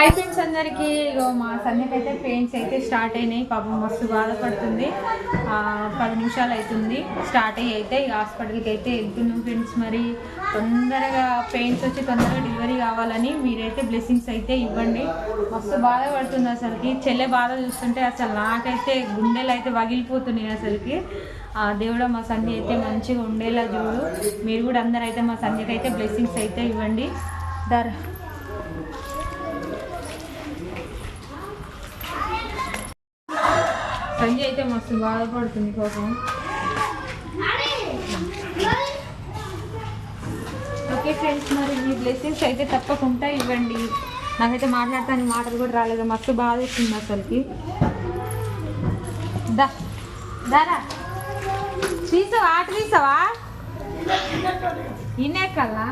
Hi friends అందరికీ ఇగో మా సంధ్యకి అయితే పెయిన్స్ అయితే స్టార్ట్ అయినాయి. పాపం మస్తు బాధపడుతుంది. పది నిమిషాలు అవుతుంది. స్టార్ట్ అయ్యి అయితే హాస్పిటల్కి అయితే వెళ్తున్నాం ఫ్రెండ్స్ మరి తొందరగా పెయిన్స్ వచ్చి తొందరగా డెలివరీ కావాలని మీరైతే బ్లెస్సింగ్స్ అయితే ఇవ్వండి. మస్తు బాధపడుతుంది అసలుకి. చెల్లె బాధ చూస్తుంటే అసలు నాకైతే గుండెలు అయితే పగిలిపోతున్నాయి అసలుకి. ఆ దేవుడు మా సంధ్య అయితే మంచిగా ఉండేలా చూడు. మీరు కూడా అందరూ అయితే మా సంధ్యకి అయితే బ్లెస్సింగ్స్ అయితే ఇవ్వండి. దర్ సంజయ్ అయితే మస్తు బాధపడుతుంది పాపం. ఓకే ఫ్రెండ్స్ మరి మీ బ్లెస్సింగ్స్ అయితే తప్పకుండా ఇవ్వండి. నాకైతే మాట్లాడటానికి మాటలు కూడా రాలేదు మస్తు బాధ వచ్చింది అసలుకి. దారా. తీసావా? ఆట తీసావా? ఇన్నే కల్లా?